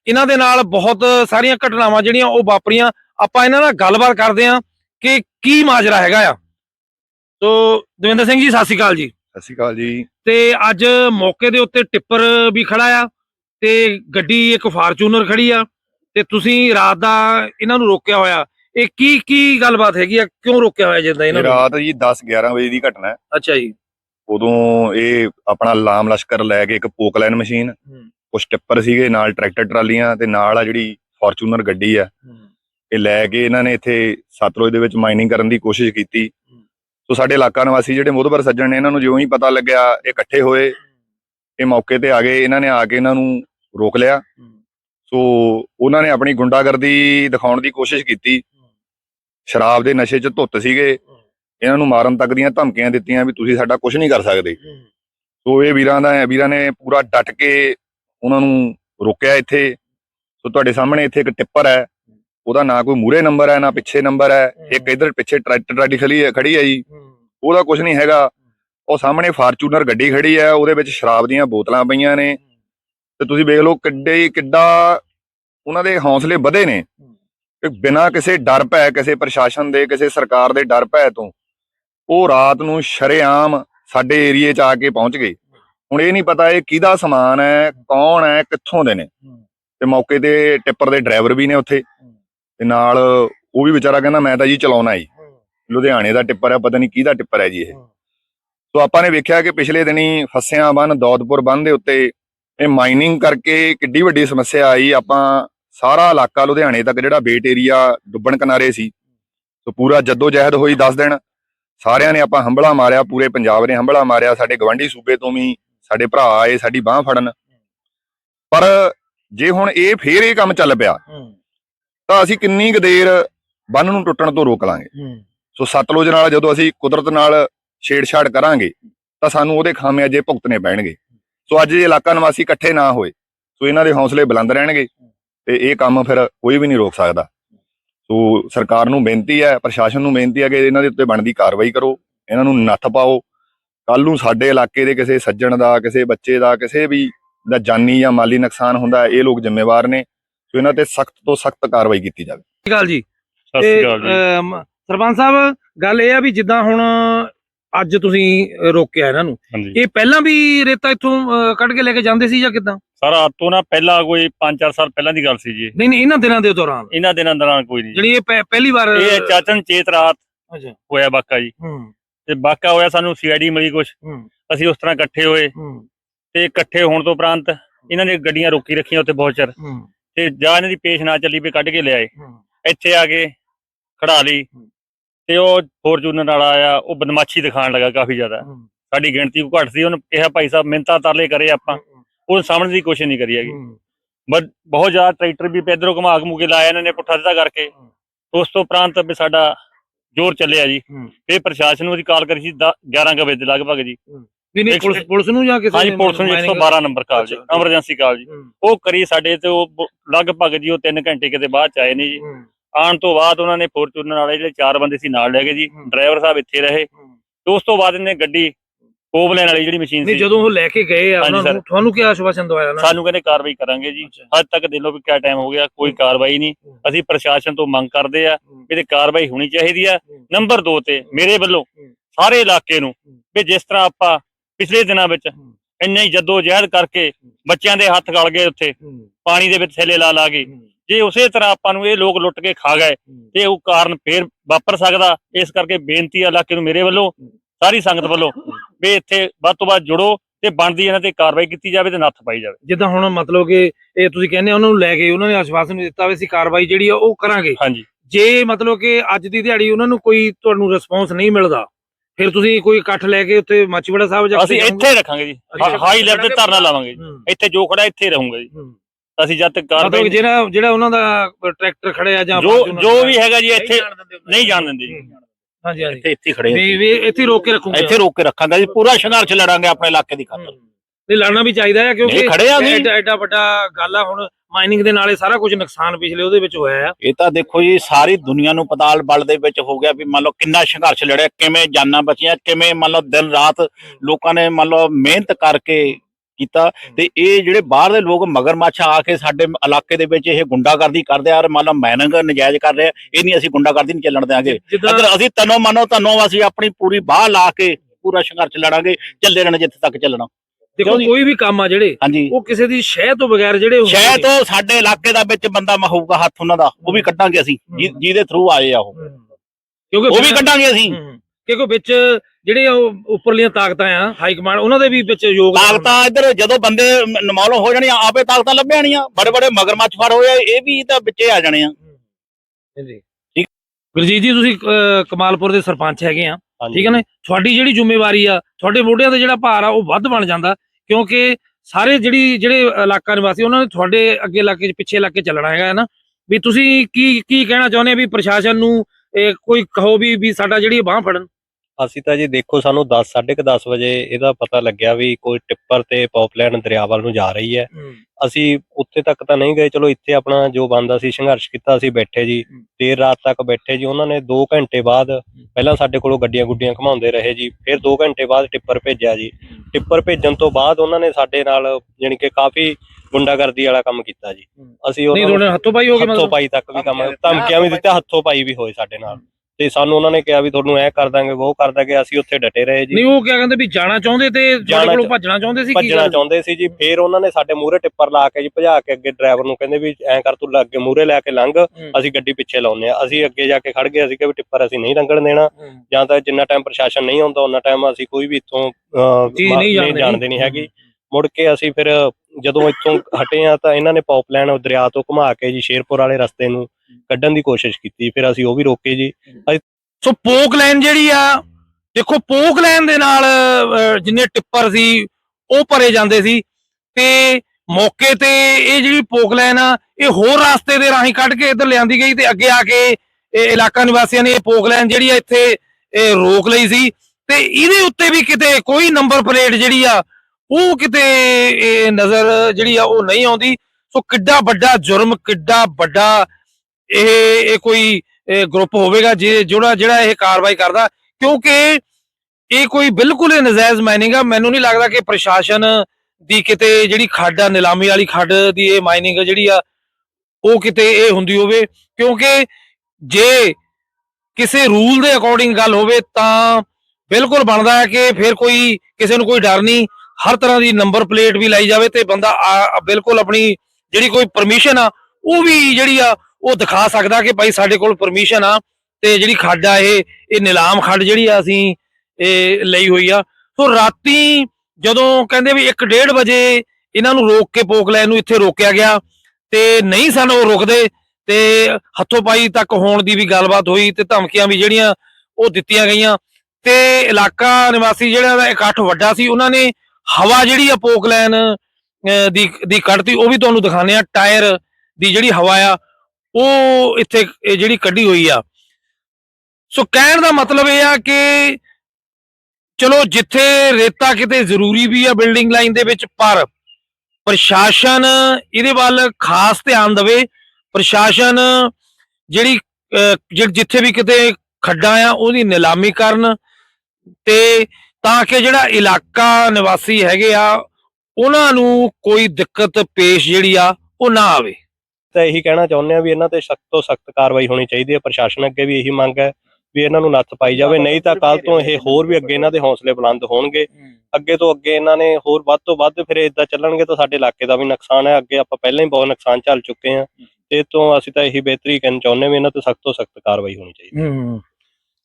ਇਹਨਾਂ ਦੇ ਨਾਲ ਬਹੁਤ ਸਾਰੀਆਂ ਘਟਨਾਵਾਂ ਜਿਹੜੀਆਂ ਉਹ ਵਾਪਰੀਆਂ। ਆਪਾਂ ਇਹਨਾਂ ਨਾਲ ਗੱਲਬਾਤ ਕਰਦੇ ਆ ਕਿ ਕੀ ਮਾਜਰਾ ਹੈਗਾ ਆ। ਤੋ ਦਵਿੰਦਰ ਸਿੰਘ ਜੀ ਸਤਿ ਸ਼੍ਰੀ ਅਕਾਲ ਜੀ। ਸਤਿ ਸ਼੍ਰੀ ਅਕਾਲ ਜੀ। ਤੇ ਅੱਜ ਮੌਕੇ ਦੇ ਉੱਤੇ ਟਿੱਪਰ ਵੀ ਖੜਾ ਆ ਤੇ ਗੱਡੀ ਇੱਕ ਫਾਰਚੂਨਰ ਖੜੀ ਆ। ਤੇ ਤੁਸੀਂ ਰਾਤ ਦਾ ਇਹਨਾਂ ਨੂੰ ਰੋਕਿਆ ਹੋਇਆ। ਇਹ ਕੀ ਕੀ ਗੱਲਬਾਤ ਹੈਗੀ ਆ? ਕਿਉਂ ਰੋਕਿਆ ਹੋਇਆ ਜਿੰਦਾ ਇਹ ਇਹਨਾਂ ਨੂੰ? ਰਾਤ ਜੀ 10 11 ਵਜੇ ਦੀ ਘਟਨਾ ਹੈ। ਅੱਛਾ ਜੀ। ਉਦੋਂ ਇਹ ਆਪਣਾ ਲਾਮ ਲਸ਼ਕਰ ਲੈ ਕੇ ਇੱਕ ਪੋਕਲਾਈਨ ਮਸ਼ੀਨ ਕੁਝ ਟਿੱਪਰ ਸੀਗੇ ਨਾਲ ਟਰੈਕਟਰ ਟਰਾਲੀਆਂ ਤੇ ਨਾਲ ਆ ਜਿਹੜੀ ਫਾਰਚੂਨਰ ਗੱਡੀ ਆ। ਇਹ ਲੈ ਕੇ ਇਹਨਾਂ ਨੇ ਇੱਥੇ ਸਤਲੁਜ ਦੇ ਵਿੱਚ ਮਾਈਨਿੰਗ ਕਰਨ ਦੀ ਕੋਸ਼ਿਸ਼ ਕੀਤੀ। ਸੋ ਸਾਡੇ ਇਲਾਕਾ ਨਿਵਾਸੀ ਜਿਹੜੇ ਮੁੱਦਬਰ ਸੱਜਣ ਨੇ ਇਹਨਾਂ ਨੂੰ ਜਿਉਂ ਹੀ ਪਤਾ ਲੱਗਿਆ ਇਹ ਇਕੱਠੇ ਹੋਏ। ਇਹ ਮੌਕੇ ਤੇ ਆ ਗਏ ਇਹਨਾਂ ਨੇ ਆ ਕੇ ਇਹਨਾਂ ਨੂੰ ਰੋਕ ਲਿਆ। ਸੋ ਉਹਨਾਂ ਨੇ ਆਪਣੀ ਗੁੰਡਾਗਰਦੀ ਦਿਖਾਉਣ ਦੀ ਕੋਸ਼ਿਸ਼ ਕੀਤੀ। ਸ਼ਰਾਬ ਦੇ ਨਸ਼ੇ 'ਚ ਧੁੱਤ ਸੀਗੇ। ਇਹਨਾਂ ਨੂੰ ਮਾਰਨ ਤੱਕ ਦੀਆਂ ਧਮਕੀਆਂ ਦਿੱਤੀਆਂ ਵੀ ਤੁਸੀਂ ਸਾਡਾ ਕੁਝ ਨਹੀਂ ਕਰ ਸਕਦੇ। ਸੋ ਇਹ ਵੀਰਾਂ ਦਾ ਵੀਰਾਂ ਨੇ ਪੂਰਾ ਡਟ ਕੇ ਉਹਨਾਂ ਨੂੰ ਰੋਕਿਆ ਇੱਥੇ। ਸੋ ਤੁਹਾਡੇ ਸਾਹਮਣੇ ਇੱਥੇ ਇੱਕ ਟਿੱਪਰ ਹੈ। ਉਹਦਾ ਨਾ ਕੋਈ ਮੂਰੇ ਨੰਬਰ ਹੈ, ਨਾ ਪਿੱਛੇ ਨੰਬਰ ਹੈ। ਇੱਕ ਇਧਰ ਪਿੱਛੇ ਟਰੈਕਟਰ ਟਰਾਲੀ ਖੜੀ ਹੈ ਖੜੀ ਹੈ ਜੀ। ਉਹਦਾ ਕੁਝ ਨਹੀਂ ਹੈਗਾ। ਉਹ ਸਾਹਮਣੇ ਫਾਰਚੂਨਰ ਗੱਡੀ ਖੜੀ ਹੈ। ਉਹਦੇ ਵਿੱਚ ਸ਼ਰਾਬ ਦੀਆਂ ਬੋਤਲਾਂ ਪਈਆਂ ਨੇ। ਤੇ ਤੁਸੀਂ ਵੇਖ ਲਓ ਕਿੱਡੇ ਕਿੱਡਾ ਉਹਨਾਂ ਦੇ ਹੌਸਲੇ ਵਧੇ ਨੇ। ਕਿ ਬਿਨਾਂ ਕਿਸੇ ਡਰ ਭੈ, ਕਿਸੇ ਪ੍ਰਸ਼ਾਸਨ ਦੇ, ਕਿਸੇ ਸਰਕਾਰ ਦੇ ਡਰ ਭੈ ਤੋਂ ਉਹ ਰਾਤ ਨੂੰ ਸ਼ਰੇਆਮ ਸਾਡੇ ਏਰੀਏ 'ਚ ਆ ਕੇ ਪਹੁੰਚ ਗਏ। ਹੁਣ ਇਹ ਨਹੀਂ ਪਤਾ ਇਹ ਕਿਹਦਾ ਸਮਾਨ ਹੈ, ਕੌਣ ਹੈ, ਕਿੱਥੋਂ ਦੇ ਨੇ। ਤੇ ਮੌਕੇ ਤੇ ਟਿੱਪਰ ਦੇ ਡਰਾਈਵਰ ਵੀ ਨੇ ਉੱਥੇ। ਤੇ ਨਾਲ ਉਹ ਵੀ ਵਿਚਾਰਾ ਕਹਿੰਦਾ, ਮੈਂ ਤਾਂ ਜੀ ਚਲਾਉਣਾ ਜੀ ਲੁਧਿਆਣੇ ਦਾ ਟਿੱਪਰ ਹੈ ਪਤਾ ਨਹੀਂ ਕਿਹਦਾ ਟਿੱਪਰ ਹੈ ਜੀ ਇਹ। ਸੋ ਆਪਾਂ ਨੇ ਵੇਖਿਆ ਕਿ ਪਿਛਲੇ ਦਿਨੀ ਫਸਿਆਂ ਬੰਨ ਦੌਦਪੁਰ ਬੰਨ ਦੇ ਉੱਤੇ ਇਹ ਮਾਈਨਿੰਗ ਕਰਕੇ ਕਿੱਡੀ ਵੱਡੀ ਸਮੱਸਿਆ ਆਈ। ਆਪਾਂ ਸਾਰਾ ਇਲਾਕਾ ਲੁਧਿਆਣੇ ਤੱਕ ਜਿਹੜਾ ਬੇਟ ਏਰੀਆ ਡੁੱਬਣ ਕਿਨਾਰੇ ਸੀ ਸੋ ਪੂਰਾ ਜੱਦੋ ਜਹਿਦ ਹੋਈ 10 ਦਿਨ। ਸਾਰਿਆਂ ਨੇ ਆਪਾਂ ਹੰਬਲਾ ਮਾਰਿਆ ਪੂਰੇ ਪੰਜਾਬ ਨੇ ਹੰਬਲਾ ਮਾਰਿਆ। ਸਾਡੇ ਗਵੰਡੀ ਸੂਬੇ ਤੋਂ ਵੀ ਸਾਡੇ ਭਰਾ ਆਏ ਸਾਡੀ ਬਾਹ ਫੜਨ। ਪਰ ਜੇ ਹੁਣ ਇਹ ਫੇਰ ਇਹ ਕੰਮ ਚੱਲ ਪਿਆ ਤਾਂ ਅਸੀਂ ਕਿੰਨੀ ਕੁ ਦੇਰ ਬੰਨ ਨੂੰ ਟੁੱਟਣ ਤੋਂ ਰੋਕ ਲਾਂਗੇ। ਸੋ ਸਤਲੁਜ ਨਾਲ ਜਦੋਂ ਅਸੀਂ ਕੁਦਰਤ ਨਾਲ ਛੇੜਛਾੜ ਕਰਾਂਗੇ ਤਾਂ ਸਾਨੂੰ ਉਹਦੇ ਖਾਮਿਆਜੇ ਭੁਗਤਣੇ ਪੈਣਗੇ। ਸੋ ਅੱਜ ਇਹ ਇਲਾਕਾ ਨਿਵਾਸੀ ਇਕੱਠੇ ਨਾ ਹੋਏ ਸੋ ਇਹਨਾਂ ਦੇ ਹੌਸਲੇ ਬੁਲੰਦ ਰਹਿਣਗੇ ਤੇ ਇਹ ਕੰਮ ਫਿਰ ਕੋਈ ਵੀ ਨਹੀਂ ਰੋਕ ਸਕਦਾ। ਸੋ ਸਰਕਾਰ ਨੂੰ ਬੇਨਤੀ ਹੈ ਪ੍ਰਸ਼ਾਸਨ ਨੂੰ ਬੇਨਤੀ ਹੈ ਕਿ ਇਹਨਾਂ ਦੇ ਉੱਤੇ ਬਣਦੀ ਕਾਰਵਾਈ ਕਰੋ ਇਹਨਾਂ ਨੂੰ ਨੱਥ ਪਾਓ। ਕੱਲ ਨੂੰ ਸਾਡੇ ਇਲਾਕੇ ਦੇ ਕਿਸੇ ਸੱਜਣ ਦਾ ਕਿਸੇ ਬੱਚੇ ਦਾ ਕਿਸੇ ਵੀ ਦਾ ਜਾਨੀ ਜਾਂ ਮਾਲੀ ਨੁਕਸਾਨ ਹੁੰਦਾ ਇਹ ਲੋਕ ਜ਼ਿੰਮੇਵਾਰ ਨੇ। ਸੋ ਇਹਨਾਂ ਤੇ ਸਖਤ ਤੋਂ ਸਖਤ ਕਾਰਵਾਈ ਕੀਤੀ ਜਾਵੇ। ਸਤਿ ਸ਼੍ਰੀ ਅਕਾਲ ਜੀ। ਸਤਿ ਸ਼੍ਰੀ ਅਕਾਲ ਜੀ। ਅਮ, ਸਰਪੰਚ ਸਾਹਿਬ ਗੱਲ ਇਹ ਆ ਵੀ ਜਿੱਦਾਂ ਹੁਣ ਅੱਜ ਤੁਸੀਂ ਰੋਕਿਆ ਇਹਨਾਂ ਨੂੰ ਹਾਂਜੀ। ਇਹ ਪਹਿਲਾਂ ਵੀ ਰੇਤਾ ਇੱਥੋਂ ਕੱਢ ਕੇ ਲੈ ਕੇ ਜਾਂਦੇ ਸੀ ਜਾਂ ਕਿਦਾਂ? ਸਾਰਾ ਤੋਂ ਨਾ ਪਹਿਲਾਂ ਕੋਈ 5-4 ਸਾਲ ਪਹਿਲਾਂ ਦੀ ਗੱਲ ਸੀ ਜੀ। ਨਹੀਂ ਨਹੀਂ ਇਹਨਾਂ ਦਿਨਾਂ ਦੇ ਦੌਰਾਨ। ਇਹਨਾਂ ਦਿਨਾਂ ਦੌਰਾਨ ਕੋਈ ਨਹੀਂ ਜਿਹੜੀ ਇਹ ਪਹਿ- ਪਹਿਲੀ ਵਾਰ ਇਹ ਚਾਚਨ ਚੇਤ ਰਾਤ ਅੱਛਾ। ਹੋਇਆ ਬਾਕਾ ਜੀ। ਹੂੰ। ਤੇ ਬਾਕਾ ਹੋਇਆ ਸਾਨੂੰ ਸੀਆਈਡੀ ਮਿਲੀ ਕੁਛ। ਹੂੰ। ਅਸੀਂ ਉਸ ਤਰ੍ਹਾਂ ਇਕੱਠੇ ਹੋਏ। ਹੂੰ। ਤੇ ਇਕੱਠੇ ਹੋਣ ਤੋਂ ਉਪਰੰਤ ਇਹਨਾਂ ਨੇ ਗੱਡੀਆਂ ਰੋਕੀ ਰੱਖੀਆਂ ਉੱਥੇ ਬਹੁਤ ਚਿਰ। ਹੂੰ। ਤੇ ਜਾਂ ਇਹਨਾਂ ਦੀ ਪੇਸ਼ ਨਾ ਚੱਲੀ ਵੀ ਕੱਢ ਕੇ ਲਿਆਏ। ਹੂੰ। ਇੱਥੇ ਆ ਕੇ ਖੜਾ ਲਈ। ਤੇ ਉਹ ਫੋਰਚੂਨਰ ਵਾਲਾ ਆ ਉਹ ਬਦਮਾਸ਼ੀ ਦਿਖਾਣ ਲੱਗਾ ਕਾਫੀ ਜ਼ਿਆਦਾ। ਸਾਡੀ ਗਿਣਤੀ ਕੋ ਘੱਟ ਸੀ ਉਹਨੇ ਕਿਹਾ ਭਾਈ ਸਾਹਿਬ ਮਿੰਤਾ ਤਰਲੇ ਕਰੇ ਆਪਾਂ। ਉਹ ਸਾਹਮਣੇ ਦੀ ਕੋਸ਼ਿਸ਼ ਨਹੀਂ ਕਰੀ ਹੈਗੀ। ਬਟ ਬਹੁਤ ਜ਼ਿਆਦਾ ਟਰੈਕਟਰ ਵੀ ਇਧਰੋਂ ਘੁਮਾ ਘਮੂ ਕੇ ਲਾਇਆ ਇਹਨਾਂ ਨੇ ਪੁੱਠਾ ਸਿੱਧਾ ਕਰਕੇ। ਉਸ ਤੋਂ ਉਪਰੰਤ ਵੀ ਸਾਡਾ ਜ਼ੋਰ ਚੱਲਿਆ ਜੀ। ਫਿਰ ਪ੍ਰਸ਼ਾਸਨ ਨੂੰ ਅਸੀਂ ਕਾਲ ਕਰੀ ਸੀ 11 ਕੁ ਵਜੇ ਦੇ ਲਗਭਗ ਜੀ। ਨਹੀਂ ਨਹੀਂ ਇੱਕ- ਪੁਲਿਸ ਪੁਲਿਸ ਨੂੰ ਜਾਂ ਕਿਸੇ ਹਾਂਜੀ ਪੁਲਿਸ ਨੂੰ mining- 112 ਨੰਬਰ ਕਾਲ ਜੀ। ਐਮਰਜੈਂਸੀ ਕਾਲ ਜੀ। ਉਹ ਕਰੀ ਸਾਡੇ ਤੇ ਉਹ ਲਗਭਗ ਜੀ ਉਹ 3 ਘੰਟੇ ਕਿਤੇ ਬਾਅਦ ਚ ਆਏ ਨੇ ਜੀ। ਆਉਣ ਤੋਂ ਬਾਅਦ ਉਹਨਾਂ ਨੇ ਫੋਰਚੂਨਰ ਵਾਲੇ ਜਿਹੜੇ ਚਾਰ ਬੰਦੇ ਸੀ ਨਾਲ ਲੈ ਗਏ ਜੀ। ਡਰਾਈਵਰ ਸਾਹਿਬ ਇੱਥੇ ਰਹੇ ਤੇ ਉਸ ਤੋਂ ਬਾਅਦ ਇਹਨੇ ਗੱਡੀ ਕੋਬਲੈਨ ਵਾਲੀ ਜਿਹੜੀ ਮਸ਼ੀਨ ਨਹੀਂ ਸੀ ਜਦੋਂ ਉਹ ਲੈ ਕੇ ਗਏ ਆ ਉਹਨਾਂ। ਨੂੰ ਤੁਹਾਨੂੰ ਕੀ ਆਸ਼ਵਾਸਨ ਦਵਾਇਆ ਨਾ ਸਾਨੂੰ ਕਹਿੰਦੇ ਕਾਰਵਾਈ ਕਰਾਂਗੇ ਜੀ। ਅੱਜ ਤੱਕ ਦੇ ਲੋ ਵੀ ਕਿਆ ਟਾਈਮ ਹੋ ਗਿਆ ਕੋਈ ਕਾਰਵਾਈ ਨਹੀਂ। ਅਸੀਂ ਪ੍ਰਸ਼ਾਸਨ ਤੋਂ ਮੰਗ ਕਰਦੇ ਆ। ਵੀ ਤੇ ਕਾਰਵਾਈ ਹੋਣੀ ਚਾਹੀਦੀ ਆ। ਨੰਬਰ 2 ਤੇ ਮੇਰੇ ਵੱਲੋਂ। ਸਾਰੇ ਇਲਾਕੇ ਨੂੰ। ਵੀ ਜਿਸ ਤਰ੍ਹਾਂ ਆਪਾਂ ਪਿਛਲੇ ਦਿਨਾਂ ਵਿੱਚ। ਇੰਨੇ ਹੀ ਜੱਦੋ ਜਹਿਦ ਕਰਕੇ ਬੱਚਿਆਂ ਦੇ ਹੱਥ ਗਲ ਗਏ ਉੱਥੇ। ਪਾਣੀ ਦੇ ਵਿੱਚ ਥੈਲੇ ਲਾ ਲਾ ਕੇ ਹੂੰ। ਜੇ ਉਸੇ ਤਰ੍ਹਾਂ ਆਪਾਂ ਨੂੰ ਇਹ ਲੋਕ ਲੁੱਟ ਕੇ ਖਾ ਗਏ। ਤੇ ਉਹ ਕਾਰਨ ਫੇਰ ਵਾਪਰ ਸਕਦਾ ਇਸ ਕਰਕੇ ਬੇਨਤੀ ਆ ਇਲਾਕੇ ਨੂੰ ਮੇਰੇ ਵੱਲੋਂ ਸਾਰੀ ਸੰਗਤ ਵੱਲੋਂ ਵੀ ਇੱਥੇ ਵੱਧ ਤੋਂ ਵੱਧ ਜੁੜੋ ਤੇ ਬਣਦੀ ਇਹਨਾਂ ਤੇ ਕਾਰਵਾਈ ਕੀਤੀ ਜਾਵੇ ਤੇ ਨੱਥ ਪਾਈ ਜਾਵੇ। ਜਿੱਦਾਂ ਹੁਣ ਮਤਲਬ ਕਿ ਇਹ ਤੁਸੀਂ ਕਹਿੰਦੇ ਹੋ ਉਹਨਾਂ ਨੂੰ ਲੈ ਗਏ ਉਹਨਾਂ ਨੇ ਆਸ਼ਵਾਸਨ ਦਿੱਤਾ ਵੀ ਅਸੀਂ ਕਾਰਵਾਈ ਜਿਹੜੀ ਆ ਉਹ ਕਰਾਂਗੇ। ਹਾਂਜੀ। ਜੇ ਮਤਲਬ ਕਿ ਅੱਜ ਦੀ ਦਿਹਾੜੀ ਉਹਨਾਂ ਨੂੰ ਕੋਈ ਤੁਹਾਨੂੰ ਰਿਸਪੌਂਸ ਨਹੀਂ ਮਿਲਦਾ ਫਿਰ ਤੁਸੀਂ ਕੋਈ ਇਕੱਠ ਲੈ ਕੇ ਉੱਥੇ ਮੱਛੀਵਾੜਾ ਸਾਹਿਬ ਜਾ ਅਸੀਂ ਇੱਥੇ ਰੱਖਾਂਗੇ ਜੀ। ਹਾਈ ਲੈਵਲ ਤੇ ਧਰਨਾ ਲਾਵਾਂਗੇ। ਇੱਥੇ ਜੋ ਖੜਾ ਇੱਥੇ ਰਹੂੰਗਾ ਜੀ। ਅਸੀਂ ਜਦ ਤੱਕ ਕਿ ਕਾਰਵਾਈ ਜਿਹੜਾ ਜਿਹੜਾ ਉਹਨਾਂ ਦਾ ਟਰੈਕਟਰ ਖੜਿਆ ਜਾਂ ਜੋ ਜੋ ਵੀ ਹੈਗਾ ਜੀ ਇੱਥੇ ਨਹੀਂ ਜਾਣ ਦਿੰਦੇ। ਜੀ ਹੂੰ। ਹਾਂਜੀ ਹਾਂਜੀ। ਇੱਥੇ ਇੱਥੇ ਹੀ ਖੜੇ ਹਾਂ ਵੀ ਵੀ ਇੱਥੇ ਹੀ ਰੋਕ ਕੇ ਰੱਖੂਗੇ। ਇੱਥੇ ਰੋਕ ਕੇ ਰੱਖਾਂਗੇ ਜੀ। ਪੂਰਾ ਸੰਘਰਸ਼ ਲੜਾਂਗੇ ਆਪਣੇ ਇਲਾਕੇ ਦੀ ਖਾਤਰ। ਨਹੀਂ ਲੜਨਾ ਵੀ ਚਾਹੀਦਾ ਹੈ ਕਿਉਂਕਿ ਨਹੀਂ, ਖੜੇ ਆ ਅਸੀਂ। ਐਡਾ ਐਡਾ ਵੱਡਾ ਗੱਲ ਆ ਹੁਣ। ਮਾਈਨਿੰਗ ਦੇ ਨਾਲੇ ਸਾਰਾ ਕੁਝ ਨੁਕਸਾਨ ਪਿਛਲੇ ਉਹਦੇ ਵਿੱਚ ਹੋਇਆ ਆ। ਇਹ ਤਾਂ ਦੇਖੋ ਜੀ ਸਾਰੀ ਦੁਨੀਆ ਨੂੰ ਪਤਾਲ ਬਲ ਦੇ ਵਿੱਚ ਹੋ ਗਿਆ ਵੀ ਮੰਨ ਲਓ ਕਿੰਨਾ ਸੰਘਰਸ਼ ਲੜਿਆ ਕਿਵੇਂ ਜਾਨਾਂ ਬਚੀਆਂ ਕਿਵੇਂ ਮੰਨ ਲਓ ਦਿਨ ਰਾਤ ਲੋਕਾਂ ਨੇ ਮੰਨ ਲਓ ਮਿਹਨਤ ਕਰਕੇ ਕੀਤਾ ਤੇ ਇਹ ਜਿਹੜੇ ਬਾਹਰ ਦੇ ਲੋਕ ਮਗਰਮੱਛ ਆ ਕੇ ਸਾਡੇ ਇਲਾਕੇ ਦੇ ਵਿੱਚ ਇਹ ਗੁੰਡਾਗਰਦੀ ਕਰਦੇ ਆ ਮੰਨ ਲਓ ਮਾਈਨਿੰਗ ਨਜਾਇਜ਼ ਕਰ ਰਹੇ ਇਹ ਨਹੀਂ ਅਸੀਂ ਗੁੰਡਾਗਰਦੀ ਨਹੀਂ ਚੱਲਣ ਜਿੱਦਾਂ ਅਗਰ ਅਸੀਂ ਤਨੋ ਮਨੋ ਤਨੋ ਅਸੀਂ ਆਪਣੀ ਪੂਰੀ ਬਾਹ ਲਾ ਕੇ ਪੂਰਾ ਸੰਘਰਸ਼ ਲੜਾਂਗੇ ਚੱਲਦੇ ਰਹਿਣਾ ਜਿੱਥੇ ਤੱਕ ਚੱਲਣਾ ਦੇਖੋ? ਕੋਈ ਵੀ ਕੰਮ ਆ ਜਿਹੜੇ ਉਹ ਕਿਸੇ ਦੀ ਸ਼ਹਿ ਤੋਂ ਬਗੈਰ ਜਿਹੜੇ ਨੇ। ਉਹ ਸਾਡੇ ਇਲਾਕੇ ਦਾ ਵਿੱਚ ਬੰਦਾ ਹੋਊਗਾ ਹੱਥ ਉਹਨਾਂ ਦਾ ਉਹ ਵੀ ਕੱਢਾਂਗੇ ਅਸੀਂ। ਜਿਹਦੇ ਥਰੂ ਆਏ ਆ ਉਹ। ਕਿਉਂਕਿ ਉਹ ਵੀ ਕੱਢਾਂਗੇ ਅਸੀਂ। ਕਿਉਂਕਿ ਵਿੱਚ ਜਿਹੜੇ ਉਹ ਉੱਪਰਲੀਆਂ ਤਾਕਤਾਂ ਆ ਹਾਈ ਕਮਾਂਡ ਉਹਨਾਂ ਦੇ ਵੀ ਵਿੱਚ ਯੋਗ ਤਾਕਤਾਂ ਇੱਧਰ ਜਦੋਂ ਬੰਦੇ ਨਮਾਲੋ ਹੋ ਜਾਣੀਆਂ ਆਪੇ ਤਾਕਤਾਂ ਲੱਭਿਆਣੀਆਂ ਬੜੇ ਬੜੇ ਮਗਰਮੱਛ ਫੜ ਹੋਏ ਇਹ ਵੀ ਤਾਂ ਵਿੱਚੇ ਆ ਜਾਣੇ ਆ। ਜੀ ਠੀਕ। ਗੁਰਜੀਤ ਜੀ ਤੁਸੀਂ ਕਮਾਲਪੁਰ ਦੇ ਸਰਪੰਚ ਹੈਗੇ ਆ। ਠੀਕ ਹੈ ਨਾ? ਤੁਹਾਡੀ ਜਿਹੜੀ ਜ਼ਿੰਮੇਵਾਰੀ ਆ ਤੁਹਾਡੇ ਮੋਢਿਆਂ ਤੇ ਜਿਹੜਾ ਭਾਰ ਆ ਉਹ ਵੱਧ ਬਣ ਜਾਂਦਾ ਕਿਉਂਕਿ ਸਾਰੇ ਜਿਹੜੀ ਜਿਹੜੇ ਇਲਾਕਾ ਨਿਵਾਸੀ ਉਹਨਾਂ ਨੇ ਤੁਹਾਡੇ ਅੱਗੇ ਇਲਾਕੇ 'ਚ ਪਿੱਛੇ ਇਲਾਕੇ ਚੱਲਣਾ ਹੈਗਾ ਹੈ ਨਾ? ਵੀ ਤੁਸੀਂ ਕੀ ਕੀ ਕਹਿਣਾ ਚਾਹੁੰਦੇ ਆ ਵੀ ਪ੍ਰਸ਼ਾਸਨ ਨੂੰ ਇਹ ਕੋਈ ਕਹੋ ਵੀ ਵੀ ਸਾਡਾ ਜਿਹੜੀ ਬਾਹ ਫੜਨ? ਅਸੀਂ ਤਾਂ ਜੀ ਦੇਖੋ ਸਾਨੂੰ 10 10:30 ਵਜੇ ਇਹਦਾ ਪਤਾ ਲੱਗਿਆ ਵੀ ਕੋਈ ਟਿੱਪਰ ਤੇ ਪੌਪਲੈਨ ਦਰਿਆ ਵੱਲ ਨੂੰ ਜਾ ਰਹੀ ਹੈ। ਅਸੀਂ ਉੱਥੇ ਤੱਕ ਤਾਂ ਨਹੀਂ ਗਏ ਚਲੋ ਇੱਥੇ ਆਪਣਾ ਜੋ ਬੰਦਾ ਸੀ ਸੰਘਰਸ਼ ਕੀਤਾ ਅਸੀਂ ਬੈਠੇ ਜੀ ਦੇਰ ਰਾਤ ਤੱਕ ਬੈਠੇ ਜੀ ਉਹਨਾਂ ਨੇ 2 ਘੰਟੇ ਬਾਅਦ ਪਹਿਲਾਂ ਸਾਡੇ ਕੋਲੋਂ ਗੱਡੀਆਂ ਗੁੱਡੀਆਂ ਘਮਾਉਂਦੇ ਰਹੇ ਜੀ ਫਿਰ 2 ਘੰਟੇ ਬਾਅਦ ਟਿੱਪਰ ਭੇਜਿਆ ਜੀ। ਟਿੱਪਰ ਭੇਜਣ ਤੋਂ ਬਾਅਦ ਉਹਨਾਂ ਨੇ ਸਾਡੇ ਨਾਲ ਜਾਣੀ ਕਿ ਕਾਫੀ ਗੁੰਡਾਗਰਦੀ ਵਾਲਾ ਕੰਮ ਕੀਤਾ ਜੀ। ਅਸੀਂ ਨਹੀਂ ਉਹਨਾਂ ਤੁਹਾਡੇ ਹੱਥੋਂ ਪਾਈ ਹੋ ਗਏ ਹੱਥੋਂ ਪਾਈ ਤੱਕ ਵੀ ਕੰਮ ਧਮਕੀਆਂ ਵੀ ਦਿੱਤੀਆਂ ਹੱਥੋਂ ਪਾਈ ਵੀ ਹੋਏ ਸਾਡੇ ਨਾਲ। ਤੇ ਸਾਨੂੰ ਉਹਨਾਂ ਨੇ ਕਿਹਾ ਵੀ ਤੁਹਾਨੂੰ ਐ ਕਰ ਦਾਂਗੇ ਉਹ ਕਰ ਦਾਂਗੇ ਅਸੀਂ ਉੱਥੇ ਡਟੇ ਰਹੇ ਜੀ ਨਹੀਂ ਉਹ ਕਿਆ ਕਹਿੰਦੇ ਵੀ ਜਾਣਾ ਚਾਹੁੰਦੇ ਤੇ ਤੁਹਾਡੇ ਕੋਲੋਂ ਭੱਜਣਾ ਚਾਹੁੰਦੇ ਸੀ ਕੀ ਭੱਜਣਾ? ਚਾਹੁੰਦੇ ਸੀ ਜੀ ਫਿਰ ਉਹਨਾਂ ਨੇ ਸਾਡੇ ਮੂਹਰੇ ਟਿੱਪਰ ਲਾ ਕੇ ਜੀ ਭਜਾ ਕੇ ਅੱਗੇ ਡਰਾਈਵਰ ਨੂੰ ਕਹਿੰਦੇ ਵੀ ਐਂ ਕਰ ਤੂੰ ਅੱਗੇ ਮੂਹਰੇ ਲੈ ਕੇ ਲੰਘ। ਅਸੀਂ ਗੱਡੀ ਪਿੱਛੇ ਲਾਉਨੇ ਆ ਅਸੀਂ ਅੱਗੇ ਜਾ ਕੇ ਖੜ ਗਏ ਅਸੀਂ ਕਿ ਵੀ ਟਿੱਪਰ ਅਸੀਂ ਨਹੀਂ ਲੰਘਣ ਦੇਣਾ। ਜਾਂ ਤਾਂ ਜਿੰਨਾ ਟਾਈਮ ਪ੍ਰਸ਼ਾਸਨ ਨਹੀਂ ਆਉਂਦਾ ਉਹਨਾਂ ਟਾਈਮ ਅਸੀਂ ਕੋਈ ਵੀ ਇੱਥੋਂ ਨਹੀਂ ਜਾਣਦੇ ਨਹੀਂ ਹੈਗੀ ਮੁੜ ਕੇ ਅਸੀਂ ਫਿਰ ਜਦੋਂ ਇੱਥੋਂ ਹਟੇ ਆ ਤਾਂ ਇਹਨਾਂ ਨੇ ਪੌਪਲਾਈਨ ਦਰਿਆ ਤੋਂ ਘੁਮਾ ਕੇ ਜੀ ਸ਼ੇਰਪੁਰ ਵਾਲੇ ਰਸਤੇ ਨੂੰ ਕੱਢਣ ਦੀ ਕੋਸ਼ਿਸ਼ ਕੀਤੀ, ਫਿਰ ਅਸੀਂ ਉਹ ਵੀ ਰੋਕੇ ਜੀ। ਸੋ ਪੋਕ ਲਾਈਨ ਜਿਹੜੀ ਆ, ਦੇਖੋ ਪੋਕ ਲਾਈਨ ਦੇ ਨਾਲ ਜਿੰਨੇ ਟਿੱਪਰ ਸੀ, ਉਹ ਭਰੇ ਜਾਂਦੇ ਸੀ ਤੇ ਮੌਕੇ ਤੇ ਇਹ ਜਿਹੜੀ ਪੋਕ ਲਾਈਨ ਆ, ਇਹ ਹੋਰ ਰਸਤੇ ਦੇ ਰਾਹੀਂ ਕੱਢ ਕੇ ਇੱਧਰ ਲਿਆਂਦੀ ਗਈ ਤੇ ਅੱਗੇ ਆ ਕੇ ਇਹ ਇਲਾਕਾ ਨਿਵਾਸੀਆਂ ਨੇ ਇਹ ਪੋਕ ਲਾਈਨ ਜਿਹੜੀ ਆ ਇੱਥੇ, ਇਹ ਰੋਕ ਲਈ ਸੀ ਤੇ ਇਹਦੇ ਉੱਤੇ ਵੀ ਕਿਤੇ ਕੋਈ ਨੰਬਰ ਪਲੇਟ ਜਿਹੜੀ ਆ ਉਹ ਕਿਤੇ ਇਹ ਨਜ਼ਰ ਜਿਹੜੀ ਆ ਉਹ ਨਹੀਂ ਆਉਂਦੀ। ਸੋ ਕਿੱਡਾ ਵੱਡਾ ਜੁਰਮ, ਕਿੱਡਾ ਵੱਡਾ ਇਹ ਇਹ ਕੋਈ ਗਰੁੱਪ ਹੋਵੇਗਾ ਜੇ ਜਿਹੜਾ ਜਿਹੜਾ ਇਹ ਕਾਰਵਾਈ ਕਰਦਾ। ਕਿਉਂਕਿ ਇਹ ਕੋਈ ਬਿਲਕੁਲ ਹੀ ਨਜਾਇਜ਼ ਮਾਈਨਿੰਗ ਆ। ਮੈਨੂੰ ਨਹੀਂ ਲੱਗਦਾ ਕਿ ਪ੍ਰਸ਼ਾਸਨ ਦੀ ਕਿਤੇ ਜਿਹੜੀ ਖੱਡ ਆ, ਨਿਲਾਮੀ ਵਾਲੀ ਖੱਡ ਦੀ ਇਹ ਮਾਈਨਿੰਗ ਜਿਹੜੀ ਆ, ਉਹ ਕਿਤੇ ਇਹ ਹੁੰਦੀ ਹੋਵੇ। ਕਿਉਂਕਿ ਜੇ ਕਿਸੇ ਰੂਲ ਦੇ ਅਕੋਰਡਿੰਗ ਗੱਲ ਹੋਵੇ ਤਾਂ ਬਿਲਕੁਲ ਬਣਦਾ ਹੈ ਕਿ ਫਿਰ ਕੋਈ ਕਿਸੇ ਨੂੰ ਕੋਈ ਡਰ ਨਹੀਂ। ਹਰ ਤਰ੍ਹਾਂ ਦੀ ਨੰਬਰ ਪਲੇਟ ਵੀ ਲਾਈ ਜਾਵੇ ਤੇ ਬੰਦਾ ਆ- ਬਿਲਕੁਲ ਆਪਣੀ ਜਿਹੜੀ ਕੋਈ ਪਰਮਿਸ਼ਨ ਆ, ਉਹ ਵੀ ਜਿਹੜੀ ਆ, ਉਹ ਦਿਖਾ ਸਕਦਾ ਕਿ ਭਾਈ ਸਾਡੇ ਕੋਲ ਪਰਮਿਸ਼ਨ ਆ ਤੇ ਜਿਹੜੀ ਖੱਡ ਆ ਇਹ ਇਹ ਨਿਲਾਮ ਖੱਡ ਜਿਹੜੀ ਆ ਅਸੀਂ, ਇਹ ਲਈ ਹੋਈ ਆ। ਸੋ ਰਾਤੀ ਜਦੋਂ ਕਹਿੰਦੇ ਵੀ 1:30 ਵਜੇ ਇਹਨਾਂ ਨੂੰ ਰੋਕ ਕੇ ਪੋਕਲੈਨ ਨੂੰ ਇੱਥੇ ਰੋਕਿਆ ਗਿਆ ਤੇ ਨਹੀਂ ਸਨ ਉਹ ਰੁਕਦੇ ਤੇ ਹੱਥੋਂ ਪਾਈ ਤੱਕ ਹੋਣ ਦੀ ਵੀ ਗੱਲਬਾਤ ਹੋਈ ਤੇ ਧਮਕੀਆਂ ਵੀ ਜਿਹੜੀਆਂ ਉਹ ਦਿੱਤੀਆਂ ਗਈਆਂ ਤੇ ਇਲਾਕਾ ਨਿਵਾਸੀ ਜਿਹੜਾ ਦਾ ਇਕੱਠ ਵੱਡਾ ਸੀ, ਉਹਨਾਂ ਨੇ ਹਵਾ ਜਿਹੜੀ ਆ ਪੋਕਲੈਨ ਅਹ, ਦੀ ਦੀ ਕੱਢਤੀ ਉਹ ਵੀ ਤੁਹਾਨੂੰ ਦਿਖਾਣੇ ਆ ਟਾਇਰ ਦੀ ਜਿਹੜੀ ਹਵਾ ਆ ਉਹ ਇੱਥੇ ਜਿਹੜੀ ਕੱਢੀ ਹੋਈ ਆ। ਸੋ ਕਹਿਣ ਦਾ ਮਤਲਬ ਇਹ ਆ ਕਿ ਚਲੋ ਜਿੱਥੇ ਰੇਤਾ ਕਿਤੇ ਜ਼ਰੂਰੀ ਵੀ ਆ ਬਿਲਡਿੰਗ ਲਾਈਨ ਦੇ ਵਿੱਚ ਪਰ ਪ੍ਰਸ਼ਾਸਨ ਇਹਦੇ ਵੱਲ ਖਾਸ ਧਿਆਨ ਦੇਵੇ। ਪ੍ਰਸ਼ਾਸਨ ਜਿਹੜੀ ਅਹ, ਜਿ- ਜਿੱਥੇ ਵੀ ਕਿਤੇ ਖੱਡਾਂ ਆ ਉਹਦੀ ਨਿਲਾਮੀ ਕਰਨ ਤੇ ਤਾਂ ਕਿ ਜਿਹੜਾ ਇਲਾਕਾ ਨਿਵਾਸੀ ਹੈਗੇ ਆ ਉਹਨਾਂ ਨੂੰ ਕੋਈ ਦਿੱਕਤ ਪੇਸ਼ ਜਿਹੜੀ ਆ ਉਹ ਨਾ ਆਵੇ। ਤਾਂ ਇਹੀ ਕਹਿਣਾ ਚਾਹੁੰਦੇ ਆ ਵੀ ਇਹਨਾਂ ਤੇ ਸਖਤ ਤੋਂ ਸਖਤ ਕਾਰਵਾਈ ਹੋਣੀ ਚਾਹੀਦੀ ਹੈ ਪ੍ਰਸ਼ਾਸਨ ਅੱਗੇ ਵੀ ਇਹੀ ਮੰਗ ਹੈ ਵੀ ਇਹਨਾਂ ਨੂੰ ਨੱਥ ਪਾਈ ਜਾਵੇ। ਨਹੀਂ ਤਾਂ ਕੱਲ ਤੋਂ ਇਹ ਹੋਰ ਵੀ ਅੱਗੇ ਇਹਨਾਂ ਦੇ ਹੌਸਲੇ ਬੁਲੰਦ ਹੋਣਗੇ। ਅੱਗੇ ਤੋਂ ਅੱਗੇ ਇਹਨਾਂ ਨੇ ਹੋਰ ਵੱਧ ਤੋਂ ਵੱਧ ਫਿਰ ਇਦਾਂ ਚੱਲਣਗੇ ਤਾਂ ਸਾਡੇ ਇਲਾਕੇ ਦਾ ਵੀ ਨੁਕਸਾਨ ਹੈ। ਅੱਗੇ ਆਪਾਂ ਪਹਿਲਾਂ ਹੀ ਬਹੁਤ ਨੁਕਸਾਨ ਝੱਲ ਚੁੱਕੇ ਹਾਂ ਤੇ ਇਹ ਤੋਂ ਅਸੀਂ ਤਾਂ ਇਹੀ ਬਿਹਤਰੀ ਕਰਨ ਚਾਹੁੰਦੇ ਵੀ ਇਹਨਾਂ ਤੇ ਸਖਤ ਤੋਂ ਸਖਤ ਕਾਰਵਾਈ ਹੋਣੀ ਚਾਹੀਦੀ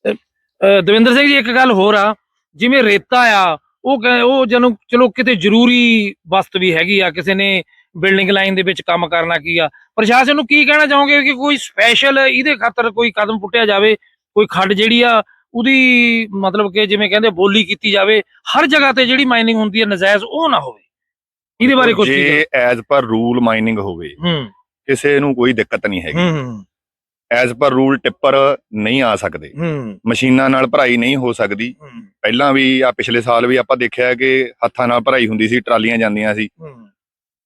ਹੈ। ਦਵਿੰਦਰ ਸਿੰਘ ਜੀ ਇੱਕ ਗੱਲ ਹੋਰ ਆ। ਜਿਵੇਂ ਰੇਤਾ ਆ ਉਹ ਉਹ ਜਨੂੰ ਚਲੋ ਕਿਤੇ ਜ਼ਰੂਰੀ ਵਸਤ ਵੀ ਹੈਗੀ ਆ ਕਿਸੇ ਨੇ ਬਿਲਡਿੰਗ ਲਾਈਨ ਦੇ ਵਿੱਚ ਕੰਮ ਕਰਨਾ ਕੀ ਆ। ਪ੍ਰਸ਼ਾਸਨ ਨੂੰ ਕੀ ਕਹਿਣਾ ਚਾਹੋਗੇ ਕਿ ਕੋਈ ਸਪੈਸ਼ਲ ਇਹਦੇ ਖਾਤਰ ਕੋਈ ਕਦਮ ਪੁੱਟਿਆ ਜਾਵੇ? ਕੋਈ ਖੱਡ ਜਿਹੜੀ ਆ ਉਹਦੀ ਮਤਲਬ ਕਿ ਜਿਵੇਂ ਕਹਿੰਦੇ ਬੋਲੀ ਕੀਤੀ ਜਾਵੇ ਹਰ ਜਗ੍ਹਾ ਤੇ ਜਿਹੜੀ ਮਾਈਨਿੰਗ ਹੁੰਦੀ ਹੈ ਨਜਾਇਜ਼ ਉਹ ਨਾ ਹੋਵੇ। ਇਹਦੇ ਬਾਰੇ ਕੁਝ ਜੇ ਐਜ਼ ਪਰ ਰੂਲ ਮਾਈਨਿੰਗ ਹੋਵੇ ਹੂੰ। ਕਿਸੇ ਨੂੰ ਕੋਈ ਦਿੱਕਤ ਨਹੀਂ ਹੈਗੀ। ਐਜ਼ ਪਰ ਰੂਲ ਟਿੱਪਰ ਨਹੀਂ ਆ ਸਕਦੇ। ਹੂੰ। ਮਸ਼ੀਨਾਂ ਨਾਲ ਭਰਾਈ ਨਹੀਂ ਹੋ ਸਕਦੀ। ਹੂੰ। ਪਹਿਲਾਂ ਵੀ ਆ ਪਿਛਲੇ ਸਾਲ ਵੀ ਆਪਾਂ ਦੇਖਿਆ ਕਿ ਹੱਥਾਂ ਨਾਲ ਭਰਾਈ ਹੁੰਦੀ ਸੀ ਟਰਾਲੀਆਂ ਜਾਂਦੀਆਂ ਸੀ। ਹੂੰ।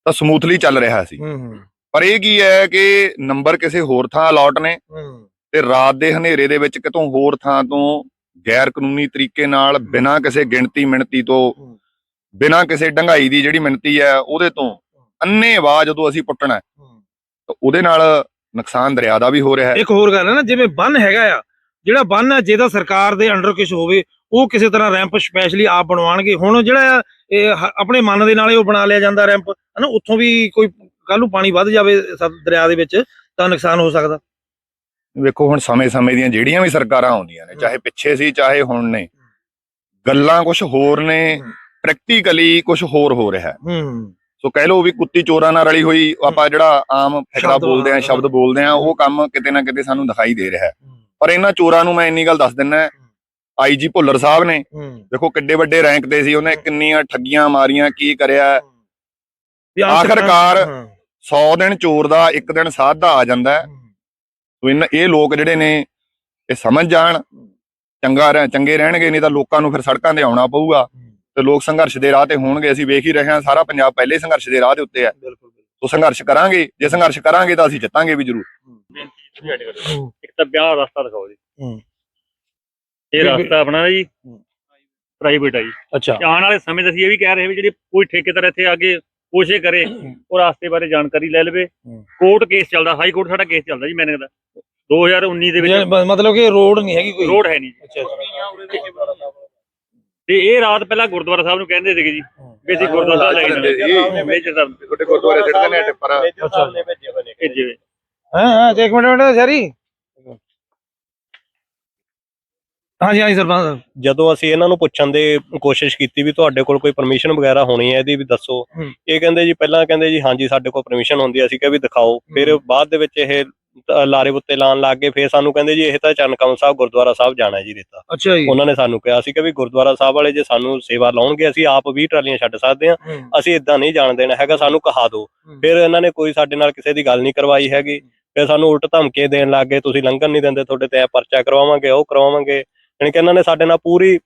ਤਾਂ ਸਮੂਥਲੀ ਚੱਲ ਰਿਹਾ ਸੀ। ਹੂੰ ਪਰ ਇਹ ਕੀ ਹੈ ਕਿ ਨੰਬਰ ਕਿਸੇ ਹੋਰ ਥਾਂ ਅਲਾਟ ਨੇ ਹੂੰ। ਤੇ ਰਾਤ ਦੇ ਹਨੇਰੇ ਦੇ ਵਿੱਚ ਕਿਤੋਂ ਹੋਰ ਥਾਂ ਤੋਂ ਗੈਰ ਕਾਨੂੰਨੀ ਤਰੀਕੇ ਨਾਲ ਬਿਨਾਂ ਕਿਸੇ ਗਿਣਤੀ ਮਿਣਤੀ ਤੋਂ ਹੂੰ। ਬਿਨਾਂ ਕਿਸੇ ਡੰਗਾਈ ਦੀ ਜਿਹੜੀ ਮਿਣਤੀ ਹੈ ਉਹਦੇ ਤੋਂ ਅੰਨੇਵਾਹ ਜਦੋਂ ਅਸੀਂ ਪੁੱਟਣਾ ਹੈ, ਤਾਂ ਉਹਦੇ ਨਾਲ ਨੁਕਸਾਨ ਦਰਿਆ ਦਾ ਵੀ ਹੋ ਰਿਹਾ ਹੈ। ਇੱਕ ਹੋਰ ਗੱਲ ਹੈ ਨਾ ਜਿਵੇਂ ਬੰਨ ਹੈਗਾ ਆ ਜਿਹੜਾ ਬੰਨ ਹੈ ਜੇ ਤਾਂ ਸਰਕਾਰ ਦੇ ਅੰਡਰ ਕੁਝ ਹੋਵੇ ਉਹ ਕਿਸੇ ਤਰ੍ਹਾਂ ਰੈਂਪ ਸਪੈਸ਼ਲੀ ਆਪ ਬਣਵਾਉਣਗੇ। ਹੁਣ ਜਿਹੜਾ ਇਹ ਆਪਣੇ ਮਨ ਦੇ ਨਾਲ ਉਹ ਬਣਾ ਲਿਆ ਜਾਂਦਾ ਰੈਂਪ ਹਨਾ ਉੱਥੋਂ ਵੀ ਕੋਈ ਕੱਲ ਨੂੰ ਪਾਣੀ ਵੱਧ ਜਾਵੇ ਦਰਿਆ ਦੇ ਵਿੱਚ ਤਾਂ ਨੁਕਸਾਨ ਹੋ ਸਕਦਾ। ਵੇਖੋ ਹੁਣ ਸਮੇਂ-ਸਮੇਂ ਦੀਆਂ ਜਿਹੜੀਆਂ ਵੀ ਸਰਕਾਰਾਂ ਆਉਂਦੀਆਂ ਨੇ। ਚਾਹੇ ਪਿੱਛੇ ਸੀ ਚਾਹੇ ਹੁਣ ਨੇ ਗੱਲਾਂ ਕੁਝ ਹੋਰ ਨੇ। ਪ੍ਰੈਕਟੀਕਲੀ ਕੁਝ ਹੋਰ ਹੋ ਰਿਹਾ ਹੈ। ਹੂੰ। ਸੋ ਕਹਿ ਲਓ ਵੀ ਕੁੱਤੀ ਚੋਰਾਂ ਨਾਲ ਰਲੀ ਹੋਈ ਆਪਾਂ ਜਿਹੜਾ ਆਮ ਫਕਰਾ ਬੋਲਦੇ ਆ। ਸ਼ਬਦ ਬੋਲਦੇ ਆ ਉਹ ਕੰਮ ਕਿਤੇ ਨਾ ਕਿਤੇ ਸਾਨੂੰ ਦਿਖਾਈ ਦੇ ਰਿਹਾ ਪਰ ਇਹਨਾਂ ਚੋਰਾਂ ਨੂੰ ਮੈਂ ਇੰਨੀ ਗੱਲ ਦੱਸ ਦਿੰਨਾ ਆਈਜੀ ਭੁੱਲਰ ਸਾਹਿਬ ਨੇ। ਦੇਖੋ ਕਿੱਡੇ ਵੱਡੇ ਰੈਂਕ ਤੇ ਸੀ ਉਹਨੇ ਕਿੰਨੀਆਂ ਠੱਗੀਆਂ ਮਾਰੀਆਂ ਕੀ ਕਰਿਆ। ਆਖਰਕਾਰ ਹਾਂ। 100 ਦਿਨ ਚੋਰ ਦਾ ਇੱਕ ਦਿਨ ਸਾਧ ਦਾ ਆ ਜਾਂਦਾ ਸੋ ਇਨ ਇਹ ਲੋਕ ਜਿਹੜੇ ਨੇ ਇਹ ਸਮਝ ਜਾਣ ਚੰਗਾ ਰਹਿ ਚੰਗੇ ਰਹਿਣਗੇ ਨਹੀਂ ਤਾਂ ਲੋਕਾਂ ਨੂੰ ਫਿਰ ਸੜਕਾਂ ਤੇ ਆਉਣਾ ਪਊਗਾ। ਤੇ ਲੋਕ ਸੰਘਰਸ਼ ਦੇ ਰਾਹ ਤੇ ਹੋਣਗੇ ਅਸੀਂ ਵੇਖ ਹੀ ਰਹੇ ਹਾਂ ਸਾਰਾ ਪੰਜਾਬ ਪਹਿਲੇ ਹੀ ਸੰਘਰਸ਼ ਦੇ ਰਾਹ ਦੇ ਉੱਤੇ ਹੈ। ਬਿਲਕੁਲ ਸੋ ਸੰਘਰਸ਼ ਕਰਾਂਗੇ ਜੇ ਸੰਘਰਸ਼ ਕਰਾਂਗੇ ਤਾਂ ਅਸੀਂ ਜਿੱਤਾਂਗੇ ਵੀ ਜ਼ਰੂਰ। ਇੱਕ ਤਾਂ ਵਿਆਹ ਦਾ ਰਸਤਾ ਦਿਖਾਓ ਜੀ। ਇਹ ਰਸਤਾ ਆਪਣਾ ਜੀ। ਪ੍ਰਾਈਵੇਟ ਆ ਜੀ। ਅੱਛਾ। ਤੇ ਆਉਣ ਵਾਲੇ ਸਮੇਂ 'ਚ ਅਸੀਂ ਇਹ ਵੀ ਕਹਿ ਰਹੇ ਵੀ ਜਿਹੜੇ ਕੋਈ ਠੇਕੇਦਾਰ ਇੱਥੇ ਆ ਕੇ ਕੋਸ਼ਿਸ਼ ਕਰੇ ਉਹ ਰਸਤੇ ਬਾਰੇ ਜਾਣਕਾਰੀ ਲੈ ਲਵੇ। ਕੋਰਟ ਕੇਸ ਚੱਲਦਾ ਹਾਈ ਕੋਰਟ ਸਾਡਾ ਕੇਸ ਚੱਲਦਾ ਜੀ ਮੈਨੇ ਦਾ। 2019 ਦੇ ਵਿੱਚ ਮਤਲਬ ਕਿ ਰੋਡ ਨਹੀਂ ਹੈਗੀ ਕੋਈ? ਰੋਡ ਹੈ ਨਹੀਂ ਜੀ। ਅੱਛਾ ਅੱਛਾ। ਤੇ ਇਹ ਰਾਤ ਪਹਿਲਾਂ ਗੁਰਦੁਆਰਾ ਸਾਹਿਬ ਨੂੰ ਕਹਿੰਦੇ ਸੀਗੇ ਜੀ ਵੀ ਅਸੀਂ ਗੁਰਦੁਆਰਾ ਸਾਹਿਬ ਲੈ ਜਾਂਦੇ ਸੀ। ਮੇਜਰ ਸਾਹਿਬ ਤੁਹਾਡੇ ਗੁਰਦੁਆਰੇ ਸਿੱਟਦੇ ਨੇ ਟਿੱਪਰ ਅੱਛਾ। ਭੇਜੇ। ਹਾਂ ਹਾਂ ਇੱਕ ਮਿੰਟ ਮਿੰਟ ਸ਼ਰੀ ਹਾਂਜੀ ਹਾਂਜੀ ਸਰਪੰਚ ਸਾਹਿਬ ਜਦੋਂ ਅਸੀਂ ਇਹਨਾਂ ਨੂੰ ਪੁੱਛਣ ਦੀ ਕੋਸ਼ਿਸ਼ ਕੀਤੀ ਵੀ ਤੁਹਾਡੇ ਕੋਲ ਕੋਈ ਪਰਮਿਸ਼ਨ ਵਗੈਰਾ ਹੋਣੀ ਹੈ ਇਹਦੀ ਵੀ ਦੱਸੋ। ਇਹ ਕਹਿੰਦੇ ਜੀ ਪਹਿਲਾਂ ਕਹਿੰਦੇ ਜੀ ਹਾਂਜੀ ਸਾਡੇ ਕੋਲ ਪਰਮਿਸ਼ਨ ਹੁੰਦੀ ਹੈ ਅਸੀਂ ਕਿਹਾ ਵੀ ਦਿਖਾਓ ਫਿਰ ਬਾਅਦ ਦੇ ਵਿੱਚ ਇਹ ਤ- ਲਾਰੇ ਬੁੱਤੇ ਲਾਣ ਲੱਗ ਗਏ ਫਿਰ ਸਾਨੂੰ ਕਹਿੰਦੇ ਜੀ ਇਹ ਤਾਂ ਚੰਨਕਮ ਸਾਹਿਬ ਗੁਰਦੁਆਰਾ ਸਾਹਿਬ ਜਾਣਾ ਜੀ ਰੇਤਾ। ਅੱਛਾ ਜੀ। ਉਹਨਾਂ ਨੇ ਸਾਨੂੰ ਕਿਹਾ ਸੀ ਕਿ ਵੀ ਗੁਰਦੁਆਰਾ ਸਾਹਿਬ ਵਾਲੇ ਜੇ ਸਾਨੂੰ ਸੇਵਾ ਲਾਉਣਗੇ ਅਸੀਂ ਆਪ 20 ਟਰਾਲੀਆਂ ਛੱਡ ਸਕਦੇ ਹਾਂ। ਅਸੀਂ ਇਦਾਂ ਨਹੀਂ ਜਾਣ ਦੇਣਾ ਹੈਗਾ ਸਾਨੂੰ ਕਹਾ ਦਿਓ। ਫਿਰ ਇਹਨਾਂ ਨੇ ਕੋਈ ਸਾਡੇ ਨਾਲ ਕਿਸੇ ਦੀ ਗੱਲ ਨਹੀਂ ਕਰਵਾਈ ਹੈਗੀ। ਫਿਰ ਸਾਨੂੰ ਉਲਟ ਧਮਕੇ ਦੇਣ ਲੱਗ ਗਏ ਤੁਸੀਂ ਲੰਘਣ ਨਹੀਂ ਦਿੰਦੇ ਤੁਹਾਡੇ ਤੇ ਪਰਚਾ ਕਰਵਾਵਾਂਗੇ ਉਹ ਕਰਵਾਵਾਂਗੇ। ਯਾਨੀ ਕਿ ਇਹਨਾਂ ਨੇ ਸਾਡੇ ਨਾਲ ਪੂਰੀ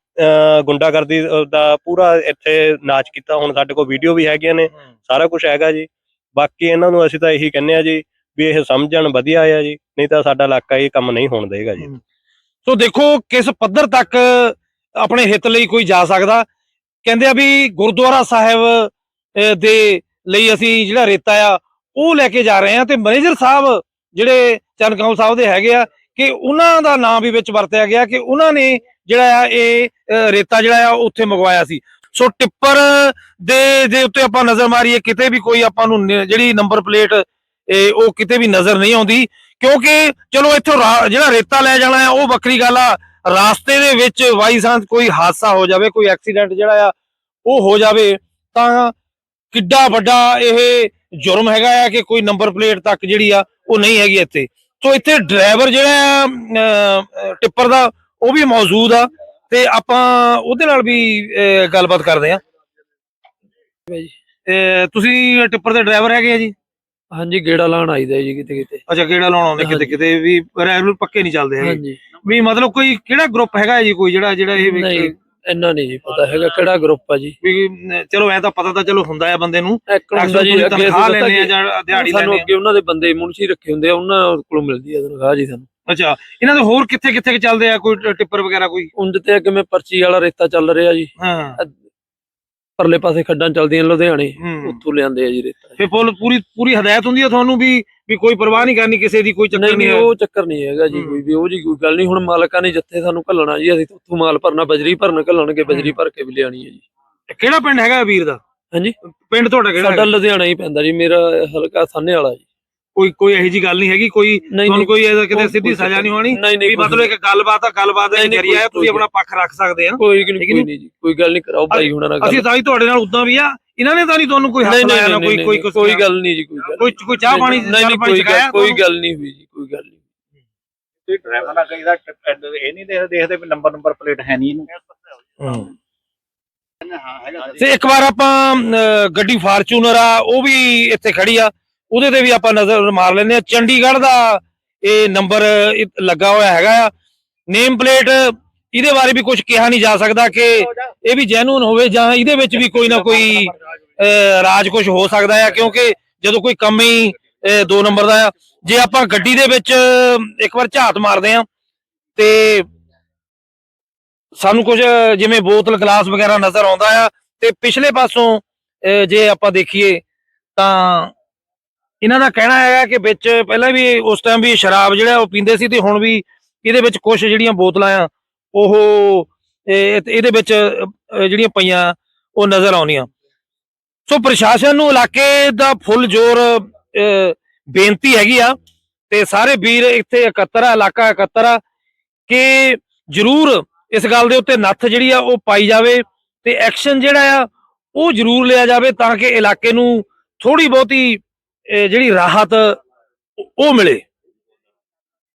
ਗੁੰਡਾਗਰਦੀ ਦਾ ਪੂਰਾ ਇੱਥੇ ਨਾਚ ਕੀਤਾ। ਹੁਣ ਸਾਡੇ ਕੋਲ ਵੀਡੀਓ ਵੀ ਹੈਗੀਆਂ ਨੇ ਸਾਰਾ ਕੁਝ ਹੈਗਾ ਜੀ। ਬਾਕੀ ਇਹਨਾਂ ਨੂੰ ਅਸੀਂ ਤਾਂ ਇਹੀ ਕਹਿੰਨੇ ਆ ਜੀ ਵੀ ਇਹ ਸਮਝਣ ਵਧੀਆ ਆ ਜੀ, ਨਹੀਂ ਤਾਂ ਸਾਡਾ ਇਲਾਕਾ ਇਹ ਕੰਮ ਨਹੀਂ ਹੋਣ ਦੇਗਾ ਜੀ। ਸੋ ਦੇਖੋ, ਕਿਸ ਪੱਧਰ ਤੱਕ ਆਪਣੇ ਹਿੱਤ ਲਈ ਕੋਈ ਜਾ ਸਕਦਾ? ਕਹਿੰਦੇ ਆ ਵੀ ਗੁਰਦੁਆਰਾ ਸਾਹਿਬ ਦੇ ਲਈ ਅਸੀਂ ਜਿਹੜਾ ਰੇਤਾ ਆ, ਉਹ ਲੈ ਕੇ ਜਾ ਰਹੇ ਆ ਤੇ ਮੈਨੇਜਰ ਸਾਹਿਬ ਜਿਹੜੇ ਚੰਨਕੌਲ ਸਾਹਿਬ ਦੇ ਹੈਗੇ ਆ, ਕਿ ਉਹਨਾਂ ਦਾ ਨਾਮ ਵੀ ਵਿੱਚ ਵਰਤਿਆ ਗਿਆ ਕਿ ਉਹਨਾਂ ਨੇ ਜਿਹੜਾ ਆ ਇਹ ਰੇਤਾ ਜਿਹੜਾ ਆ, ਉੱਥੇ ਮੰਗਵਾਇਆ ਸੀ। ਸੋ ਟਿੱਪਰ ਦੇ ਦੇ ਉੱਤੇ ਆਪਾਂ ਨਜ਼ਰ ਮਾਰੀਏ, ਕਿਤੇ ਵੀ ਕੋਈ ਆਪਾਂ ਨੂੰ ਜਿਹੜੀ ਨੰਬਰ ਪਲੇਟ ਇਹ ਉਹ ਕਿਤੇ ਵੀ ਨਜ਼ਰ ਨਹੀਂ ਆਉਂਦੀ ਕਿਉਂਕਿ ਚਲੋ ਇੱਥੋਂ ਜਿਹੜਾ ਰੇਤਾ ਲੈ ਜਾਣਾ ਹੈ ਉਹ ਵੱਖਰੀ ਗੱਲ ਆ। ਰਾਸਤੇ ਦੇ ਵਿੱਚ ਵਾਈ ਸਾਂਝ ਕੋਈ ਹਾਦਸਾ ਹੋ ਜਾਵੇ ਕੋਈ ਐਕਸੀਡੈਂਟ ਜਿਹੜਾ ਆ ਉਹ ਹੋ ਜਾਵੇ ਤਾਂ ਕਿੱਡਾ ਵੱਡਾ ਇਹ ਜੁਰਮ ਹੈਗਾ ਆ ਕਿ ਕੋਈ ਨੰਬਰ ਪਲੇਟ ਤੱਕ ਜਿਹੜੀ ਆ ਉਹ ਨਹੀਂ ਹੈਗੀ ਇੱਥੇ। ਸੋ ਇੱਥੇ ਡਰਾਈਵਰ ਜਿਹੜਾ ਆ ਟਿੱਪਰ ਦਾ ਉਹ ਵੀ ਮੌਜੂਦ ਆ ਤੇ ਆਪਾਂ ਉਹਦੇ ਨਾਲ ਵੀ ਗੱਲਬਾਤ ਕਰਦੇ ਆ। ਤੁਸੀਂ ਟਿੱਪਰ ਦੇ ਡਰਾਈਵਰ ਹੈਗੇ ਆ ਜੀ? ਹਾਂਜੀ ਗੇੜਾ ਲਾਣ ਆਈਦਾ ਜੀ ਕਿਤੇ ਕਿਤੇ। ਅੱਛਾ ਕਿਹੜਾ ਲਾਉਣ ਆਉਂਦੇ ਕਿਤੇ। ਕਿਤੇ ਵੀ ਰੈਗੂਲਰ ਪੱਕੇ ਨਹੀਂ ਚੱਲਦੇ ਹੈਗੇ। ਹਾਂਜੀ। ਵੀ ਮਤਲਬ ਕੋਈ ਕਿਹੜਾ ਗਰੁੱਪ ਹੈਗਾ ਜੀ ਕੋਈ ਜਿਹੜਾ ਜਿਹੜਾ ਇਹ ਨਹੀਂ ਇੰਨਾ ਨਹੀਂ ਜੀ ਪਤਾ ਹੈਗਾ ਕਿਹੜਾ ਗਰੁੱਪ ਆ ਜੀ। ਵੀ ਚਲੋ ਐ ਤਾਂ ਪਤਾ ਤਾਂ ਚਲੋ ਹੁੰਦਾ ਆ ਬੰਦੇ ਨੂੰ। ਇੱਕ ਹੁੰਦਾ ਜੀ ਅੱਗੇ ਅਸੀਂ ਲੈਣੇ ਆ ਜਾਂ ਦਿਹਾੜੀ ਸਾਨੂੰ ਲੈਣੇ ਅੱਗੇ ਉਹਨਾਂ ਦੇ ਬੰਦੇ ਮੁਨਸ਼ੀ ਰੱਖੇ ਹੁੰਦੇ ਆ ਉਹਨਾਂ ਕੋਲੋਂ ਮਿਲਦੀ ਆ ਤਨਖਾਹ ਜੀ ਸਾਨੂੰ। ਅੱਛਾ ਇਹਨਾਂ ਦੇ ਹੋਰ ਕਿੱਥੇ ਕਿੱਥੇ ਚੱਲਦੇ ਆ? ਕੋਈ ਟਿੱਪਰ ਵਗੈਰਾ ਕੋਈ? ਉਂਝ ਤੇ ਕਿਵੇਂ ਪਰਚੀ ਵਾਲਾ ਰੇਤਾ ਚੱਲ ਰਿਹਾ ਜੀ। ਹਾਂ। ਪਰਲੇ ਪਾਸੇ ਖੱਡਾਂ ਚੱਲਦੀਆਂ ਲੁਧਿਆਣੇ ਹੂੰ। ਉੱਥੋਂ ਲਿਆਂਦੇ ਆ ਜੀ ਰੇਤਾ। ਫੇ ਪੁੱਲ ਪੂਰੀ ਪੂਰੀ ਹਦਾਇਤ ਹੁੰਦੀ ਹੈ ਤੁਹਾਨੂੰ ਵੀ ਵੀ ਕੋਈ ਪਰਵਾਹ ਨਹੀਂ ਕਰਨੀ ਕਿਸੇ ਦੀ ਕੋਈ ਚੱਕਰ ਨਹੀਂ ਨਹੀਂ ਨਹੀਂ ਹੈ ਉਹ ਚੱਕਰ ਨਹੀਂ ਹੈਗਾ ਜੀ। ਕੋਈ ਵੀ ਉਹ ਜੀ ਕੋਈ ਗੱਲ ਨਹੀਂ ਹੁਣ ਮਾਲਕਾਂ ਨੇ ਜਿੱਥੇ ਸਾਨੂੰ ਘੱਲਣਾ ਜੀ ਅਸੀਂ ਤਾਂ ਉੱਥੋਂ ਮਾਲ ਭਰਨਾ ਬਜਰੀ ਭਰਨ ਘੱਲਣਗੇ ਬਜਰੀ ਭਰ ਕੇ ਵੀ ਲਿਆਣੀ ਹੈ ਜੀ। ਕਿਹੜਾ ਪਿੰਡ ਹੈਗਾ ਵੀਰ ਦਾ? ਹਾਂਜੀ। ਪਿੰਡ ਤੁਹਾਡਾ ਕਿਹੜਾ ਸਾਡਾ ਹੈਗਾ? ਲੁਧਿਆਣਾ ਹੀ ਪੈਂਦਾ ਜੀ ਮੇਰਾ ਹਲਕਾ ਸਾਨੇ ਵਾਲਾ ਜੀ। ਕੋਈ ਕੋਈ ਇਹੋ ਜੀ ਗੱਲ ਨਹੀਂ ਹੈਗੀ ਕੋਈ ਤੁਹਾਨੂੰ ਕੋਈ ਇਹਦਾ ਕਿਤੇ ਸਿੱਧੀ ਸਜ਼ਾ ਨਹੀਂ ਹੋਣੀ? ਨਹੀਂ। ਨਹੀਂ ਵੀ ਮਤਲਬ ਇੱਕ ਗੱਲਬਾਤ ਆ ਗੱਲਬਾਤ ਦਾ ਜਰੀਆ ਹੈ ਤੁਸੀਂ ਆਪਣਾ ਪੱਖ ਰੱਖ ਸਕਦੇ ਆ। ਕੋਈ ਨਹੀਂ ਨੀ? ਕੋਈ ਨਹੀਂ ਜੀ ਕੋਈ ਗੱਲ ਨਹੀਂ ਕਰਾਓ ਭਾਈ ਹੁਣਾਂ ਨਾਲ ਅਸੀਂ ਤਾਂ ਹੀ ਤੁਹਾਡੇ ਨਾਲ ਉਦਾਂ ਵੀ ਆ ਇਹਨਾਂ ਨੇ ਤਾਂ ਨਹੀਂ ਤੁਹਾਨੂੰ ਕੋਈ ਹੱਥ ਨਹੀਂ ਲਾਇਆ ਨਾ ਕੋਈ ਕੋਈ ਕੋਈ ਗੱਲ ਨਹੀਂ ਜੀ ਕੋਈ ਗੱਲ ਕੋਈ ਕੋਈ ਚਾਹ ਪਾਣੀ ਨਹੀਂ ਕੋਈ ਕੋਈ? ਗੱਲ ਨਹੀਂ ਹੋਈ ਜੀ ਕੋਈ ਗੱਲ ਨਹੀਂ। ਤੇ ਡਰਾਈਵਰ ਨਾਲ ਕਈ ਦਾ ਇਹ ਨਹੀਂ ਦੇਖਦੇ ਦੇਖਦੇ ਵੀ ਨੰਬਰ ਨੰਬਰ ਪਲੇਟ ਹੈ ਨਹੀਂ ਇਹਨੂੰ। ਤੇ ਇੱਕ ਵਾਰ ਆਪਾਂ ਗੱਡੀ ਫਾਰਚੂਨਰ ਆ ਉਹ ਵੀ ਇੱਥੇ ਖੜੀ ਆ। ਉਹਦੇ ਤੇ ਵੀ ਆਪਾਂ ਨਜ਼ਰ ਮਾਰ ਲੈਂਦੇ ਆ ਚੰਡੀਗੜ੍ਹ ਦਾ ਇਹ ਨੰਬਰ ਲੱਗਾ ਹੋਇਆ ਹੈਗਾ ਆ। ਨੇਮ ਪਲੇਟ ਇਹਦੇ ਬਾਰੇ ਵੀ ਕੁਝ ਕਿਹਾ ਨਹੀਂ ਜਾ ਸਕਦਾ ਕਿ ਇਹ ਵੀ ਜੈਨੂਨ ਹੋਵੇ ਜਾਂ ਇਹਦੇ ਵਿੱਚ ਵੀ ਕੋਈ ਨਾ ਕੋਈ ਰਾਜ ਕੁਝ ਹੋ ਸਕਦਾ ਆ ਕਿਉਂਕਿ ਜਦੋਂ ਕੋਈ ਕੰਮ ਹੀ ਅਹ, ਦੋ ਨੰਬਰ ਦਾ ਆ। ਜੇ ਆਪਾਂ ਗੱਡੀ ਦੇ ਵਿੱਚ ਇੱਕ ਵਾਰ ਝਾਤ ਮਾਰਦੇ ਆ ਤੇ ਸਾਨੂੰ ਕੁਝ ਜਿਵੇਂ ਬੋਤਲ ਗਲਾਸ ਵਗੈਰਾ ਨਜ਼ਰ ਆਉਂਦਾ ਆ ਤੇ ਪਿਛਲੇ ਪਾਸੋਂ ਅਹ, ਜੇ ਆਪਾਂ ਦੇਖੀਏ ਤਾਂ ਇਹਨਾਂ ਦਾ ਕਹਿਣਾ ਹੈਗਾ ਕਿ ਵਿੱਚ ਪਹਿਲਾਂ ਵੀ ਉਸ ਟਾਈਮ ਵੀ ਸ਼ਰਾਬ ਜਿਹੜਾ ਉਹ ਪੀਂਦੇ ਸੀ ਤੇ ਹੁਣ ਵੀ ਇਹਦੇ ਵਿੱਚ ਕੁਝ ਜਿਹੜੀਆਂ ਬੋਤਲਾਂ ਆ, ਉਹ ਇਹਦੇ ਵਿੱਚ ਜਿਹੜੀਆਂ ਪਈਆਂ, ਉਹ ਨਜ਼ਰ ਆਉਂਦੀਆਂ ਸੋ ਪ੍ਰਸ਼ਾਸਨ ਨੂੰ ਇਲਾਕੇ ਦਾ ਫੁੱਲ ਜ਼ੋਰ ਬੇਨਤੀ ਹੈਗੀ ਆ ਤੇ ਸਾਰੇ ਵੀਰ ਇੱਥੇ ਇਕੱਤਰ ਆ, ਇਲਾਕਾ ਇਕੱਤਰ ਆ ਕਿ ਜ਼ਰੂਰ ਇਸ ਗੱਲ ਦੇ ਉੱਤੇ ਨੱਥ ਜਿਹੜੀ ਆ ਉਹ ਪਾਈ ਜਾਵੇ ਤੇ ਐਕਸ਼ਨ ਜਿਹੜਾ ਆ ਉਹ ਜ਼ਰੂਰ ਲਿਆ ਜਾਵੇ ਤਾਂ ਕਿ ਇਲਾਕੇ ਨੂੰ ਥੋੜੀ ਬਹੁਤੀ ਜਿਹੜੀ ਰਾਹਤ ਉਹ ਮਿਲੇ।